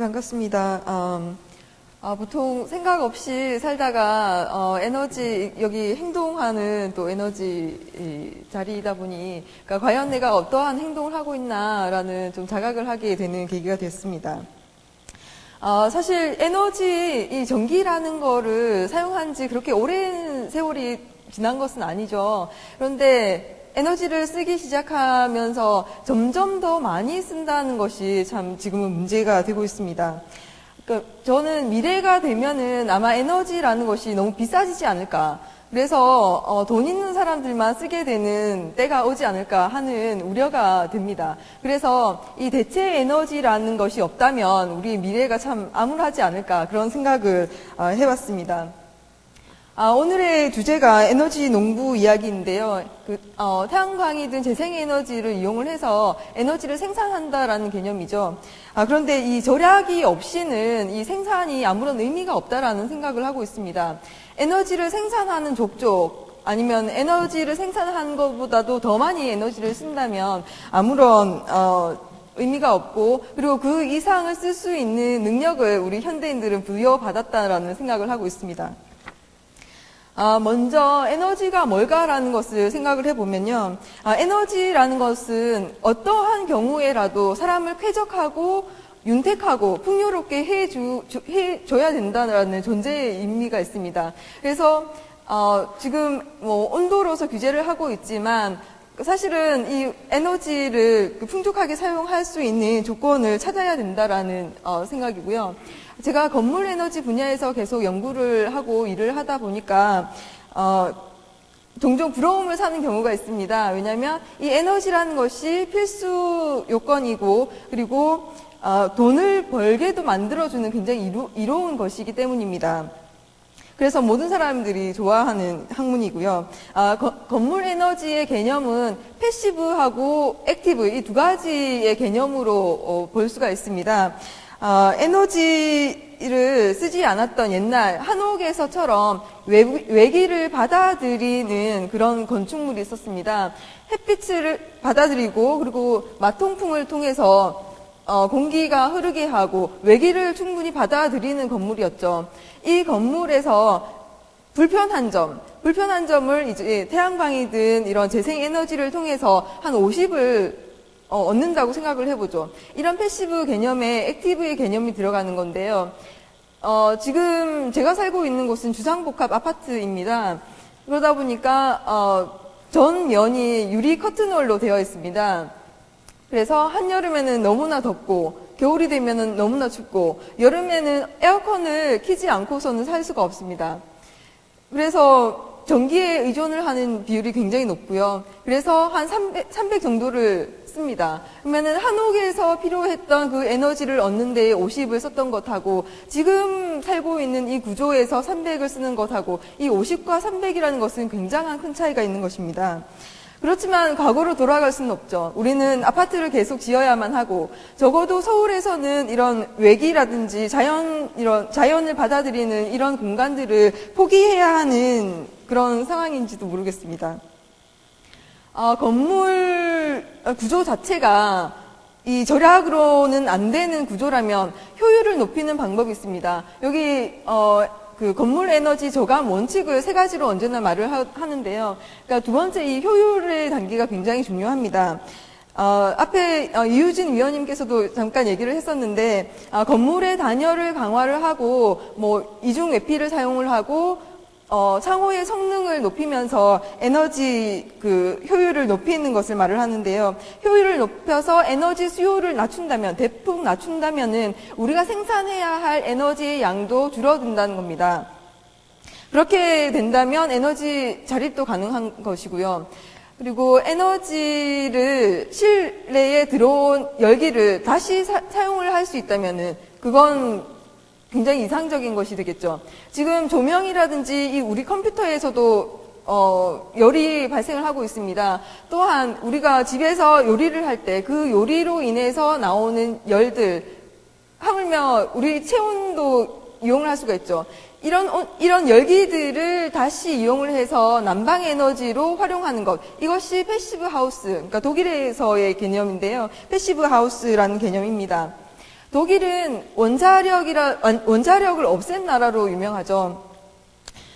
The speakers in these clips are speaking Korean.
반갑습니다. 음, 아, 보통 생각 없이 살다가 어, 에너지 여기 행동하는 또 에너지 이 자리이다 보니 그러니까 과연 내가 어떠한 행동을 하고 있나라는 좀 자각을 하게 되는 계기가 됐습니다. 어, 사실 에너지, 이 전기라는 거를 사용한 지 그렇게 오랜 세월이 지난 것은 아니죠. 그런데 에너지를 쓰기 시작하면서 점점 더 많이 쓴다는 것이 참 지금은 문제가 되고 있습니다. 그러니까 저는 미래가 되면은 아마 에너지라는 것이 너무 비싸지지 않을까. 그래서 어, 돈 있는 사람들만 쓰게 되는 때가 오지 않을까 하는 우려가 됩니다. 그래서 이 대체 에너지라는 것이 없다면 우리 미래가 참 암울하지 않을까 그런 생각을 어, 해봤습니다. 아, 오늘의 주제가 에너지 농부 이야기인데요. 그, 어, 태양광이 든 재생에너지를 이용을 해서 에너지를 생산한다라는 개념이죠. 아, 그런데 이 절약이 없이는 이 생산이 아무런 의미가 없다라는 생각을 하고 있습니다. 에너지를 생산하는 족족 아니면 에너지를 생산한 것보다도 더 많이 에너지를 쓴다면 아무런 어, 의미가 없고 그리고 그 이상을 쓸 수 있는 능력을 우리 현대인들은 부여받았다라는 생각을 하고 있습니다. 아, 먼저 에너지가 뭘까라는 것을 생각을 해보면요. 아, 에너지라는 것은 어떠한 경우에라도 사람을 쾌적하고 윤택하고 풍요롭게 해주, 주- 해줘야 된다는 존재의 의미가 있습니다. 그래서 어, 지금 뭐 온도로서 규제를 하고 있지만 사실은 이 에너지를 그 풍족하게 사용할 수 있는 조건을 찾아야 된다라는 어, 생각이고요. 제가 건물 에너지 분야에서 계속 연구를 하고 일을 하다 보니까 어, 종종 부러움을 사는 경우가 있습니다. 왜냐하면 이 에너지라는 것이 필수 요건이고 그리고 어, 돈을 벌게도 만들어주는 굉장히 이로, 이로운 것이기 때문입니다. 그래서 모든 사람들이 좋아하는 학문이고요. 아, 거- 건물 에너지의 개념은 패시브하고 액티브 이 두 가지의 개념으로 어, 볼 수가 있습니다. 아, 에너지를 쓰지 않았던 옛날 한옥에서처럼 외부, 외기를 받아들이는 그런 건축물이 있었습니다. 햇빛을 받아들이고 그리고 마통풍을 통해서 어, 공기가 흐르게 하고 외기를 충분히 받아들이는 건물이었죠. 이 건물에서 불편한 점, 불편한 점을 이제 태양광이든 이런 재생 에너지를 통해서 한 50을 어, 얻는다고 생각을 해보죠. 이런 패시브 개념에 액티브의 개념이 들어가는 건데요. 어, 지금 제가 살고 있는 곳은 주상복합 아파트입니다. 그러다 보니까 어, 전 면이 유리 커튼홀로 되어 있습니다. 그래서 한여름에는 너무나 덥고 겨울이 되면은 너무나 춥고 여름에는 에어컨을 키지 않고서는 살 수가 없습니다. 그래서 전기에 의존을 하는 비율이 굉장히 높고요. 그래서 한 300, 300 정도를 씁니다. 그러면은 한옥에서 필요했던 그 에너지를 얻는 데에 50을 썼던 것하고 지금 살고 있는 이 구조에서 300을 쓰는 것하고 이 50과 300이라는 것은 굉장한 큰 차이가 있는 것입니다. 그렇지만 과거로 돌아갈 수는 없죠. 우리는 아파트를 계속 지어야만 하고 적어도 서울에서는 이런 외기라든지 자연 이런 자연을 받아들이는 이런 공간들을 포기해야 하는 그런 상황인지도 모르겠습니다. 아, 건물 구조 자체가 이 절약으로는 안 되는 구조라면 효율을 높이는 방법이 있습니다. 여기 어, 그 건물 에너지 저감 원칙을 세 가지로 언제나 말을 하, 는데요 그러니까 두 번째 이 효율의 단계가 굉장히 중요합니다. 어, 앞에 어, 이유진 위원님께서도 잠깐 얘기를 했었는데 아, 건물의 단열을 강화를 하고 뭐 이중 외피를 사용을 하고 어, 창호의 성능을 높이면서 에너지 그 효율을 높이는 것을 말을 하는데요. 효율을 높여서 에너지 수요를 낮춘다면, 대폭 낮춘다면은 우리가 생산해야 할 에너지의 양도 줄어든다는 겁니다. 그렇게 된다면 에너지 자립도 가능한 것이고요. 그리고 에너지를 실내에 들어온 열기를 다시 사, 용을 할 수 있다면은 그건 굉장히 이상적인 것이 되겠죠. 지금 조명이라든지 이 우리 컴퓨터에서도 어, 열이 발생을 하고 있습니다. 또한 우리가 집에서 요리를 할 때 그 요리로 인해서 나오는 열들 하물며 우리 체온도 이용을 할 수가 있죠. 이런 온- 이런 열기들을 다시 이용을 해서 난방 에너지로 활용하는 것 이것이 패시브 하우스 그러니까 독일에서의 개념인데요. 패시브 하우스라는 개념입니다. 독일은 원자력이라 원- 원자력을 없앤 나라로 유명하죠.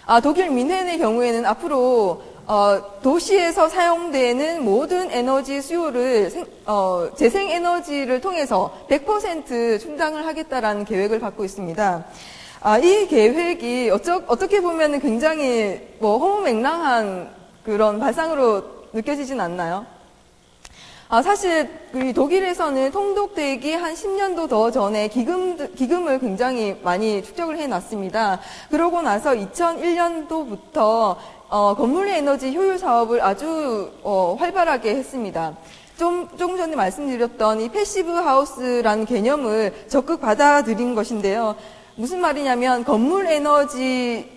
아, 독일 민헨의 경우에는 앞으로 어, 도시에서 사용되는 모든 에너지 수요를 생- 어, 재생 에너지를 통해서 100% 충당을 하겠다라는 계획을 갖고 있습니다. 아, 이 계획이 어쩌, 어떻게 보면 굉장히 뭐 허무맹랑한 그런 발상으로 느껴지진 않나요? 아, 사실 그 독일에서는 통독되기 한 10년도 더 전에 기금, 기금을 굉장히 많이 축적을 해놨습니다. 그러고 나서 2001년도부터 어, 건물 에너지 효율 사업을 아주 어, 활발하게 했습니다. 좀, 조금 전에 말씀드렸던 이 패시브 하우스라는 개념을 적극 받아들인 것인데요. 무슨 말이냐면 건물 에너지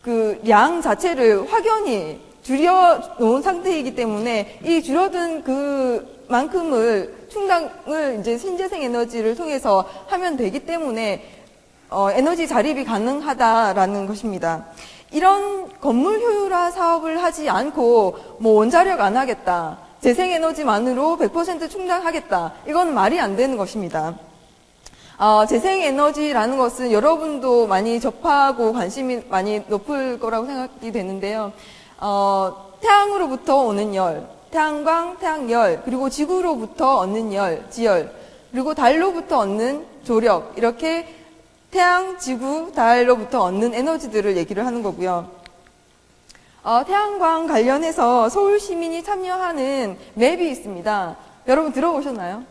그량 자체를 확연히 줄여 놓은 상태이기 때문에 이 줄어든 그 만큼을 충당을 이제 신재생 에너지를 통해서 하면 되기 때문에 어, 에너지 자립이 가능하다라는 것입니다. 이런 건물 효율화 사업을 하지 않고 뭐 원자력 안 하겠다. 재생 에너지만으로 100% 충당하겠다. 이건 말이 안 되는 것입니다. 어, 재생에너지라는 것은 여러분도 많이 접하고 관심이 많이 높을 거라고 생각이 되는데요. 어, 태양으로부터 오는 열, 태양광, 태양열, 그리고 지구로부터 얻는 열, 지열, 그리고 달로부터 얻는 조력, 이렇게 태양, 지구, 달로부터 얻는 에너지들을 얘기를 하는 거고요. 어, 태양광 관련해서 서울 시민이 참여하는 맵이 있습니다. 여러분 들어보셨나요?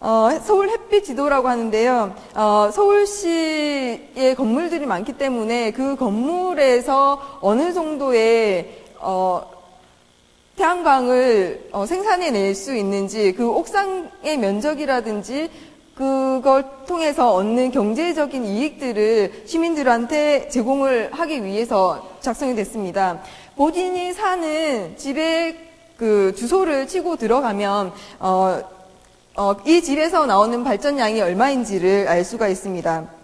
어, 서울 햇빛 지도라고 하는데요. 어, 서울시 에 건물들이 많기 때문에 그 건물에서 어느 정도의 어, 태양광을 어, 생산해낼 수 있는지 그 옥상의 면적이라든지 그걸 통해서 얻는 경제적인 이익들을 시민들한테 제공을 하기 위해서 작성이 됐습니다. 본인이 사는 집에 그 주소를 치고 들어가면 어, 어, 이 집에서 나오는 발전량이 얼마인지를 알 수가 있습니다.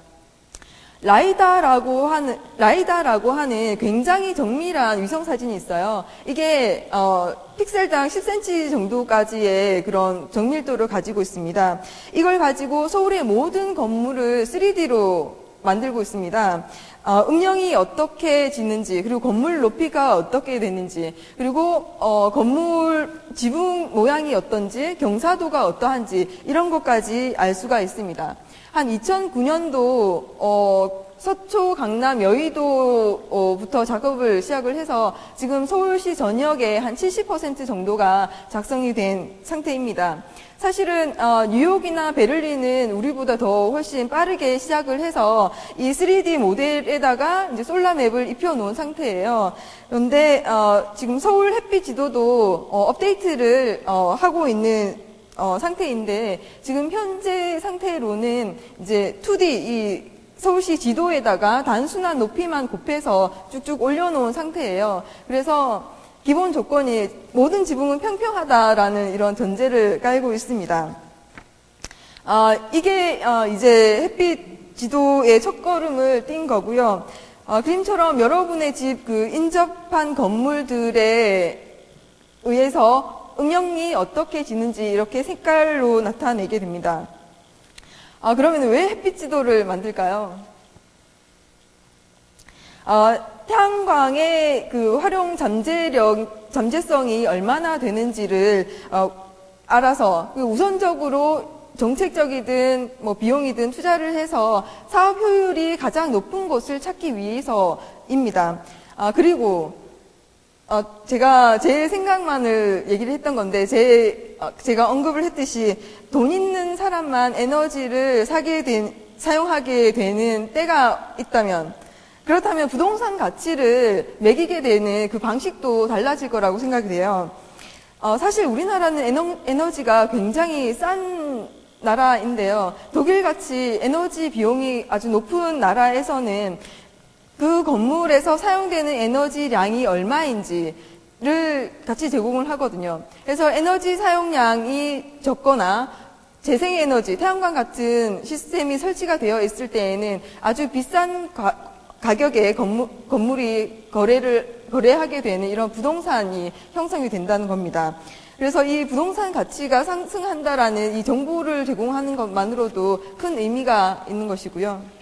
라이다라고 하는 라이다라고 하는 굉장히 정밀한 위성 사진이 있어요. 이게 어, 픽셀당 10cm 정도까지의 그런 정밀도를 가지고 있습니다. 이걸 가지고 서울의 모든 건물을 3D로 만들고 있습니다. 어, 음영이 어떻게 지는지 그리고 건물 높이가 어떻게 되는지 그리고 어, 건물 지붕 모양이 어떤지 경사도가 어떠한지 이런 것까지 알 수가 있습니다. 한 2009년도 어, 서초, 강남, 여의도부터 작업을 시작을 해서 지금 서울시 전역에 한 70% 정도가 작성이 된 상태입니다. 사실은 어, 뉴욕이나 베를린은 우리보다 더 훨씬 빠르게 시작을 해서 이 3D 모델에다가 이제 솔라맵을 입혀놓은 상태예요. 그런데 어, 지금 서울 햇빛 지도도 어, 업데이트를 어, 하고 있는 어, 상태인데 지금 현재 상태로는 이제 2D 이 서울시 지도에다가 단순한 높이만 곱해서 쭉쭉 올려놓은 상태예요. 그래서 기본 조건이 모든 지붕은 평평하다라는 이런 전제를 깔고 있습니다. 아, 이게 어, 이제 햇빛 지도의 첫 걸음을 띈 거고요. 어, 그림처럼 여러분의 집 그 인접한 건물들에 의해서 음영이 어떻게 지는지 이렇게 색깔로 나타내게 됩니다. 아, 그러면 왜 햇빛 지도를 만들까요? 아, 태양광의 그 활용 잠재력, 잠재성이 얼마나 되는지를 어, 알아서 그 우선적으로 정책적이든 뭐 비용이든 투자를 해서 사업 효율이 가장 높은 곳을 찾기 위해서입니다. 아, 그리고 어, 제가 제 생각만을 얘기를 했던 건데, 제, 어, 제가 언급을 했듯이 돈 있는 사람만 에너지를 사게 된, 사용하게 되는 때가 있다면, 그렇다면 부동산 가치를 매기게 되는 그 방식도 달라질 거라고 생각이 돼요. 어, 사실 우리나라는 에너, 에너지가 굉장히 싼 나라인데요. 독일 같이 에너지 비용이 아주 높은 나라에서는 그 건물에서 사용되는 에너지량이 얼마인지를 같이 제공을 하거든요. 그래서 에너지 사용량이 적거나 재생에너지, 태양광 같은 시스템이 설치가 되어 있을 때에는 아주 비싼 가, 격의 건물, 건물이 거래를 거래하게 되는 이런 부동산이 형성이 된다는 겁니다. 그래서 이 부동산 가치가 상승한다라는 이 정보를 제공하는 것만으로도 큰 의미가 있는 것이고요.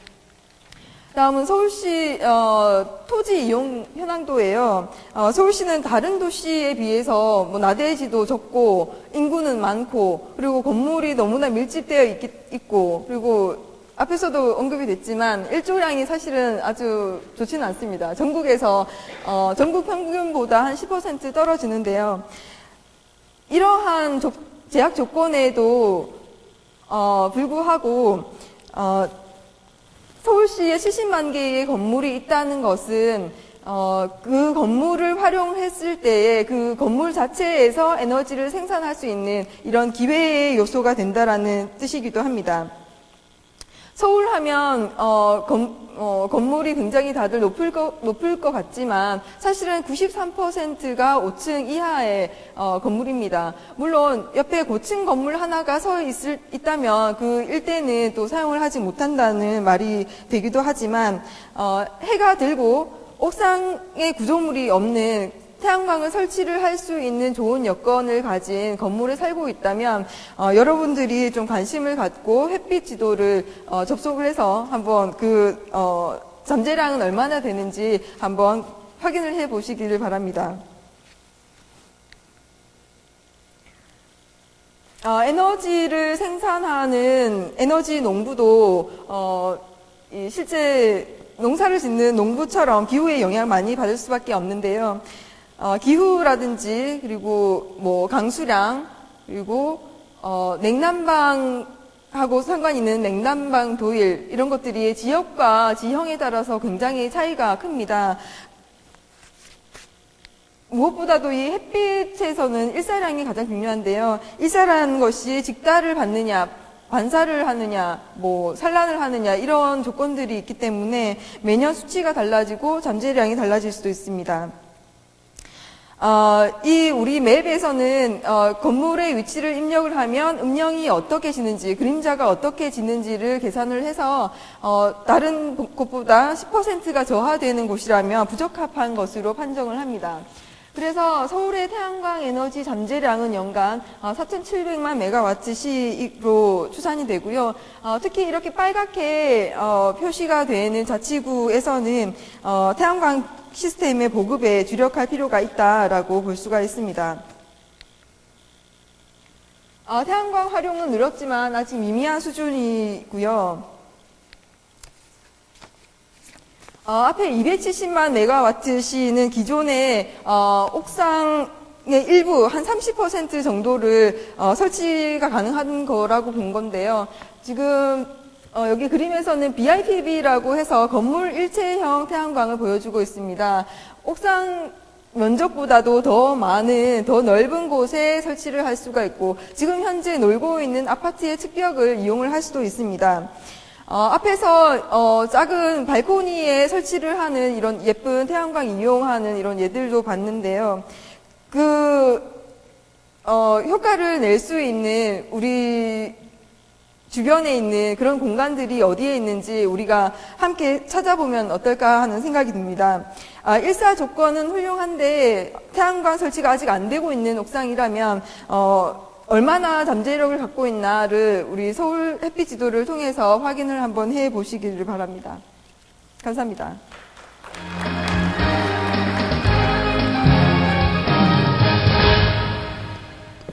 다음은 서울시 어, 토지 이용 현황도예요. 어, 서울시는 다른 도시에 비해서 뭐 나대지도 적고 인구는 많고 그리고 건물이 너무나 밀집되어 있기, 있고 그리고 앞에서도 언급이 됐지만 일조량이 사실은 아주 좋지는 않습니다. 전국에서 어, 전국 평균보다 한 10% 떨어지는데요. 이러한 조- 제약 조건에도 어, 불구하고 어, 서울시에 70만 개의 건물이 있다는 것은 어, 그 건물을 활용했을 때에 그 건물 자체에서 에너지를 생산할 수 있는 이런 기회의 요소가 된다라는 뜻이기도 합니다. 서울 하면 어, 건, 어, 건물이 굉장히 다들 높을 것, 높을 것 같지만 사실은 93%가 5층 이하의 어, 건물입니다. 물론 옆에 고층 건물 하나가 서 있을, 있다면 그 일대는 또 사용을 하지 못한다는 말이 되기도 하지만 어, 해가 들고 옥상에 구조물이 없는 태양광을 설치를 할 수 있는 좋은 여건을 가진 건물에 살고 있다면 어, 여러분들이 좀 관심을 갖고 햇빛 지도를 어, 접속을 해서 한번 그 어, 잠재량은 얼마나 되는지 한번 확인을 해 보시기를 바랍니다. 어, 에너지를 생산하는 에너지 농부도 어, 이 실제 농사를 짓는 농부처럼 기후의 영향을 많이 받을 수밖에 없는데요. 어, 기후라든지 그리고 뭐 강수량 그리고 어, 냉난방하고 상관 있는 냉난방 도일 이런 것들이 지역과 지형에 따라서 굉장히 차이가 큽니다. 무엇보다도 이 햇빛에서는 일사량이 가장 중요한데요. 일사라는 것이 직달을 받느냐, 반사를 하느냐, 뭐 산란을 하느냐 이런 조건들이 있기 때문에 매년 수치가 달라지고 잠재량이 달라질 수도 있습니다. 어, 이 우리 맵에서는 어, 건물의 위치를 입력을 하면 음영이 어떻게 지는지 그림자가 어떻게 지는지를 계산을 해서 어, 다른 곳보다 10%가 저하되는 곳이라면 부적합한 것으로 판정을 합니다. 그래서 서울의 태양광 에너지 잠재량은 연간 4,700만 메가와트 시로 추산이 되고요. 어, 특히 이렇게 빨갛게 어, 표시가 되는 자치구에서는 어, 태양광 시스템의 보급에 주력할 필요가 있다라고 볼 수가 있습니다. 어, 태양광 활용은 늘었지만 아직 미미한 수준이고요. 어, 앞에 270만 메가와트 시는 기존의 어, 옥상의 일부 한 30% 정도를 어, 설치가 가능한 거라고 본 건데요. 지금 어, 여기 그림에서는 BIPB라고 해서 건물 일체형 태양광을 보여주고 있습니다. 옥상 면적보다도 더 많은, 더 넓은 곳에 설치를 할 수가 있고, 지금 현재 놀고 있는 아파트의 측벽을 이용을 할 수도 있습니다. 어, 앞에서 어, 작은 발코니에 설치를 하는 이런 예쁜 태양광 이용하는 이런 예들도 봤는데요. 그 어, 효과를 낼 수 있는 우리 주변에 있는 그런 공간들이 어디에 있는지 우리가 함께 찾아보면 어떨까 하는 생각이 듭니다. 아, 일사 조건은 훌륭한데 태양광 설치가 아직 안 되고 있는 옥상이라면 어, 얼마나 잠재력을 갖고 있나를 우리 서울 햇빛 지도를 통해서 확인을 한번 해 보시기를 바랍니다. 감사합니다.